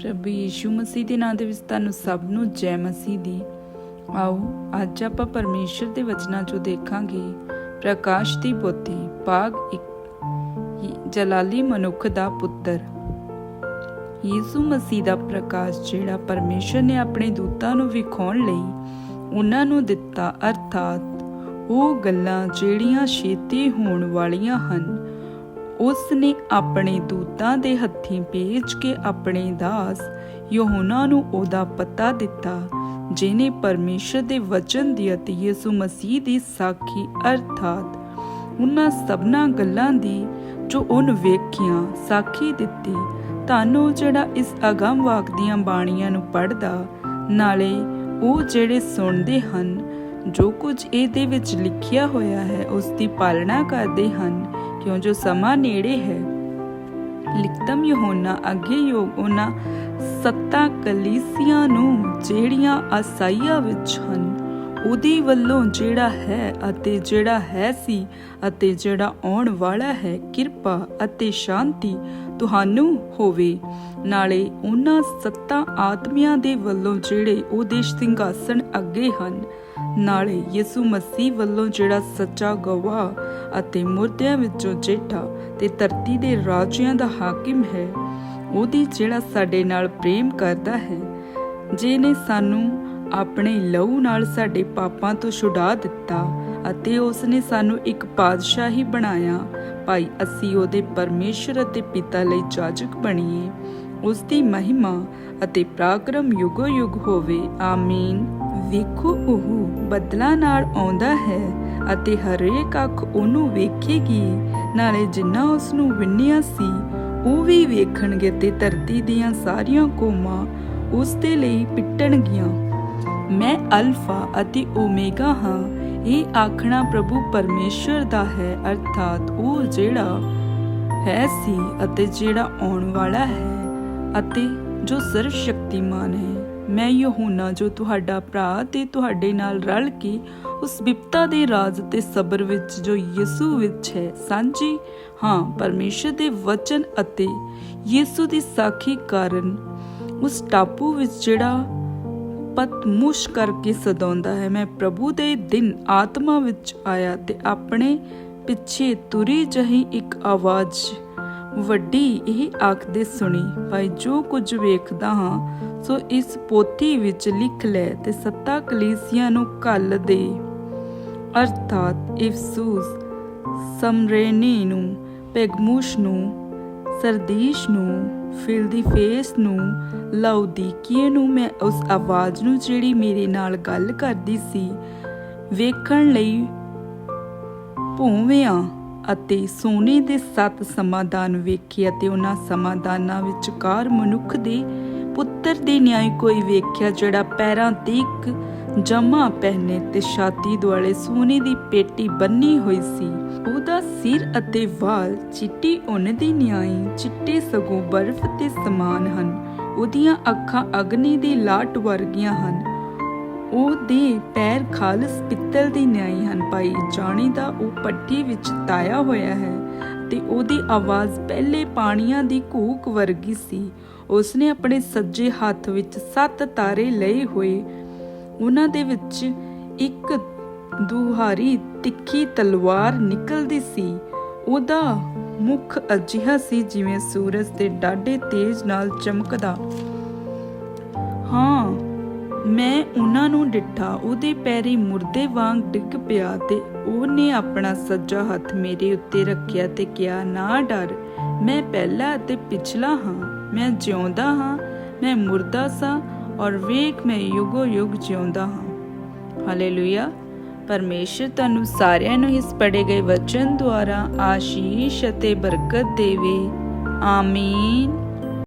ਪ੍ਰਭੂ ਯੀਸ਼ੂ ਮਸੀਹ ਦੇ ਨਾਮ ਦੇ ਵਿੱਚ ਤੁਹਾਨੂੰ ਸਭ ਨੂੰ ਜੈ ਮਸੀਹ ਦੀ। ਆਓ, ਅੱਜ ਆਪਾਂ ਪਰਮੇਸ਼ਰ ਦੇ ਵਚਨਾਂ ਚੋਂ ਦੇਖਾਂਗੇ। ਪ੍ਰਕਾਸ਼ ਦੀ ਪੋਥੀ ਭਾਗ 1 ਜਲਾਲੀ ਮਨੁੱਖ ਦਾ ਪੁੱਤਰ। ਯੀਸ਼ੂ ਮਸੀਹ ਦਾ ਪ੍ਰਕਾਸ਼ ਜਿਹੜਾ ਪਰਮੇਸ਼ਰ ਨੇ ਆਪਣੇ ਦੂਤਾਂ ਨੂੰ ਵਿਖਾਉਣ ਲਈ ਉਹਨਾਂ ਨੂੰ ਦਿੱਤਾ, ਅਰਥਾਤ ਉਹ ਗੱਲਾਂ ਜਿਹੜੀਆਂ ਛੇਤੀ ਹੋਣ ਵਾਲੀਆਂ ਹਨ। ਉਸ ਨੇ ਆਪਣੇ ਦੂਤਾਂ ਦੇ ਹੱਥੀਂ ਭੇਜ ਕੇ ਆਪਣੇ ਦਾਸ ਯਹੋਨਾ ਨੂੰ ਉਹਦਾ ਪਤਾ ਦਿੱਤਾ ਜਿਨੇ ਪਰਮੇਸ਼ਰ ਦੇ ਵਚਨ ਦੀ ਅਤੇ ਯਿਸੂ ਮਸੀਹ ਦੀ ਸਾਖੀ, ਅਰਥਾਤ ਉਹਨਾਂ ਸਭਨਾ ਗੱਲਾਂ ਦੀ ਜੋ ਉਹਨ ਵੇਖੀਆਂ, ਸਾਖੀ ਦਿੱਤੀ। ਤੁਹਾਨੂੰ ਜਿਹੜਾ ਇਸ ਅਗੰਮ ਵਾਕ ਦੀਆਂ ਬਾਣੀਆਂ ਨੂੰ ਪੜ੍ਹਦਾ, ਨਾਲੇ ਉਹ ਜਿਹੜੇ ਸੁਣਦੇ ਹਨ, ਜੋ ਕੁਝ ਇਹਦੇ ਵਿੱਚ ਲਿਖਿਆ ਹੋਇਆ ਹੈ, ਉਸ ਦੀ ਪਾਲਣਾ ਕਰਦੇ ਹਨ। ਕਿਉਂ ਜੋ ਸਮਾਂ ਨੇੜੇ ਹੈ? ਲਿਖਤਮ ਯਹੋਨਾ ਅੱਗੇ ਯੋਗ ਉਹਨਾਂ ਸੱਤਾ ਕਲੀਸੀਆਂ ਨੂੰ ਜਿਹੜੀਆਂ ਆਸਾਈਆ ਵਿੱਚ ਹਨ, ਉਹਦੇ ਵੱਲੋਂ ਜਿਹੜਾ ਹੈ ਅਤੇ ਜਿਹੜਾ ਹੈ ਸੀ ਅਤੇ ਜਿਹੜਾ ਆਉਣ ਵਾਲਾ ਹੈ ਕਿਰਪਾ ਅਤੇ ਸ਼ਾਂਤੀ ਤੁਹਾਨੂੰ ਹੋਵੇ। ਨਾਲੇ ਉਹਨਾਂ ਸੱਤਾ ਆਤਮਿਆਂ ਦੇ ਵੱਲੋਂ ਜਿਹੜੇ ਉਹਦੇ ਸਿੰਘਾਸਣ ਅੱਗੇ ਹਨ, ਨਾਲੇ ਯਿਸੂ ਮਸੀਹ ਵੱਲੋਂ ਜਿਹੜਾ ਸੱਚਾ ਗਵਾਹ ਅਤੇ ਮੁਰਦਿਆਂ ਵਿੱਚੋਂ ਜੇਠਾ ਤੇ ਧਰਤੀ ਦੇ ਰਾਜਿਆਂ ਦਾ ਹਾਕਿਮ ਹੈ, ਉਹਦੀ ਜਿਹੜਾ ਸਾਡੇ ਨਾਲ ਪ੍ਰੇਮ ਕਰਦਾ ਹੈ, ਜਿਹਨੇ ਸਾਨੂੰ ਆਪਣੇ ਲਹੂ ਨਾਲ ਸਾਡੇ ਪਾਪਾਂ ਤੋਂ ਛੁਡਾ ਦਿੱਤਾ ਅਤੇ ਉਸਨੇ ਸਾਨੂੰ ਇੱਕ ਹੀ ਬਣਾਇਆ ਭਾਈ, ਅਸੀਂ ਉਹਦੇ ਪਰਮੇਸ਼ਰ ਅਤੇ ਪਿਤਾ ਲਈ ਜਾਜਕ ਬਣੀਏ। ਉਸ ਦੀ ਮਹਿਮਾ ਅਤੇ ਪ੍ਰਾਕਰਮ ਯੁਗੋ ਯੁਗ ਹੋਵੇ। ਆਮੀਨ। ਵੇਖੋ, ਉਹ ਬਦਲਾ ਨਾਲ ਆਉਂਦਾ ਹੈ ਅਤੇ ਹਰੇਕ ਅੱਖ ਉਹਨੂੰ ਵੇਖੇਗੀ। ਨਾਲੇ ਜਿੰਨਾ ਉਸ ਨੂੰ ਵਿੰਨਿਆ ਸੀ, ਉਹ ਵੀ ਵੇਖਣਗੇ ਤੇ ਧਰਤੀ ਦੀਆਂ ਸਾਰੀਆਂ ਕੋਮਾਂ ਉਸ ਦੇ ਲਈ ਪਿੱਟਣਗੀਆਂ। ਮੈਂ ਅਲਫਾ ਅਤੇ ਓਮੇਗਾ ਹਾਂ। ਇਹ ਆਖਣਾ ਪ੍ਰਭੂ ਪਰਮੇਸ਼ਰ ਦਾ ਹੈ, ਅਰਥਾਤ ਉਹ ਜਿਹੜਾ ਹੈ ਸੀ ਅਤੇ ਜਿਹੜਾ ਆਉਣ ਵਾਲਾ ਹੈ ਅਤੇ ਜੋ ਸਰਵ ਸ਼ਕਤੀਮਾਨ ਹੈ। ਮੈਂ ਯਹੋਨਾ, ਜੋ ਤੁਹਾਡਾ ਭਰਾ ਤੇ ਤੁਹਾਡੇ ਨਾਲ ਰਲ ਕੇ ਉਸ ਬਿਪਤਾ ਦੇ ਰਾਜ ਤੇ ਸਬਰ ਵਿੱਚ, ਜੋ ਯਿਸੂ ਵਿੱਚ ਹੈ, ਸਾਂਝੀ, ਹਾਂ, ਪਰਮੇਸ਼ਰ ਦੇ ਵਚਨ ਅਤੇ ਯਿਸੂ ਦੀ ਸਾਖੀ ਕਾਰਨ ਉਸ ਟਾਪੂ ਵਿੱਚ ਜਿਹੜਾ ਪਤਮੁਸ਼ ਕਰਕੇ ਸਦਾਉਂਦਾ ਹੈ। ਮੈਂ ਪ੍ਰਭੂ ਦੇ ਦਿਨ ਆਤਮਾ ਵਿੱਚ ਆਇਆ ਤੇ ਆਪਣੇ ਪਿੱਛੇ ਤੁਰੀ ਜਹੀ ਇੱਕ ਆਵਾਜ਼ ਵੱਡੀ ਇਹ ਆਖਦੇ ਸੁਣੀ, ਭਾਈ, ਜੋ ਕੁਝ ਵੇਖਦਾ ਹਾਂ, ਸੋ ਇਸ ਪੋਥੀ ਵਿੱਚ ਲਿਖ ਲੈ ਤੇ ਸੱਤਾ ਕਲੀਸਿਆਂ ਨੂੰ ਕੱਲ ਦੇ। ਅਰਥਾਤ ਇਫਸੂਸ ਸਮਰੇਨੀ ਨੂੰ, ਪੈਗਮੂਸ਼ ਨੂੰ, ਸਰਦੀਸ਼ ਨੂੰ ਫਿਲਦੀਫੇਸ ਨੂੰ ਲਾਉਦੀਕੀਏ ਨੂੰ ਮੈਂ ਉਸ ਆਵਾਜ਼ ਨੂੰ ਜਿਹੜੀ ਮੇਰੇ ਨਾਲ ਗੱਲ ਕਰਦੀ ਸੀ, ਵੇਖਣ ਲਈ ਭੂਵਿਆਂ ਅਤੇ ਸੋਨੇ ਦੇ ਸੱਤ ਸਮਾਦਾਨ ਵੇਖੇ ਅਤੇ ਉਹਨਾਂ ਸਮਾਦਾਨਾਂ ਵਿਚਕਾਰ ਮਨੁੱਖ ਦੇ ਪੁੱਤਰ ਦੇ ਨਿਆਇ ਕੋਈ ਵੇਖਿਆ ਜਿਹੜਾ ਪੈਰਾਂ ਤੇ ਇੱਕ ਜਮਾ ਪਹਿਨੇ ਤੇ ਛਾਤੀ ਦੁਆਲੇ ਸੋਨੇ ਦੀ ਪੇਟੀ ਬੰਨੀ ਹੋਈ ਸੀ। ਉਹਦਾ ਸਿਰ ਅਤੇ ਵਾਲ ਚਿੱਟੀ ਉੱਨ ਦੀ ਨਿਆਈ, ਚਿੱਟੇ ਸਗੋਂ ਬਰਫ਼ ਤੇ ਸਮਾਨ ਹਨ। ਉਹਦੀਆਂ ਅੱਖਾਂ ਅਗਨੀ ਦੀ ਲਾਟ ਵਰਗੀਆਂ ਹਨ। ਉਹਦੇ ਪੈਰ ਖਾਲਸ ਪਿੱਤਲ ਦੀ ਨਿਆਈ ਹਨ ਭਾਈ। ਜਾਣੀ ਦਾ ਉਹ ਪੱਟੀ ਵਿੱਚ ਤਾਇਆ ਹੋਇਆ ਹੈ ਤੇ ਉਹਦੀ ਆਵਾਜ਼ ਪਹਿਲੇ ਪਾਣੀਆਂ ਦੀ ਘੂਕ ਵਰਗੀ ਸੀ। ਉਸਨੇ ਆਪਣੇ ਸੱਜੇ ਹੱਥ ਵਿੱਚ ਸੱਤ ਤਾਰੇ ਲਏ ਹੋਏ ਉਹਨਾਂ ਦੇ ਵਿੱਚ ਇੱਕ ਦੁਹਾਰੀ ਤਿੱਖੀ ਤਲਵਾਰ ਨਿਕਲਦੀ ਸੀ। ਉਹਦਾ ਮੁਖ ਅਜਿਹਾ ਸੀ ਜਿਵੇਂ ਸੂਰਜ ਦੇ ਡਾਢੇ ਤੇਜ਼ ਨਾਲ ਚਮਕਦਾ। ਹਾਂ, ਮੈਂ ਉਹਨਾਂ ਨੂੰ ਡਿੱਠਾ। ਉਹਦੇ ਪੈਰੀ ਮੁਰਦੇ ਵਾਂਗ ਡਿੱਗ ਪਿਆ ਤੇ ਉਹਨੇ ਆਪਣਾ ਸੱਜਾ ਹੱਥ ਮੇਰੇ ਉੱਤੇ ਰੱਖਿਆ ਤੇ ਕਿਹਾ, ਨਾ ਡਰ, ਮੈਂ ਪਹਿਲਾ ਅਤੇ ਪਿਛਲਾ ਹਾਂ। ਮੈਂ ਜਿਉਂਦਾ ਹਾਂ, ਮੈਂ ਮੁਰਦਾ ਸਾਂ। ਔਰ ਵੇਖ ਮੈਂ ਯੁਗੋ ਯੁਗ ਜਿਉਂਦਾ ਹਾਂ। ਹਾਲੇਲੂਇਆ ਪਰਮੇਸ਼ਰ ਤੁਹਾਨੂੰ ਸਾਰਿਆਂ ਨੂੰ ਇਸ ਪੜੇ ਗਏ ਵਚਨ ਦੁਆਰਾ ਆਸ਼ੀਸ਼ ਅਤੇ ਬਰਕਤ ਦੇਵੇ। ਆਮੀਨ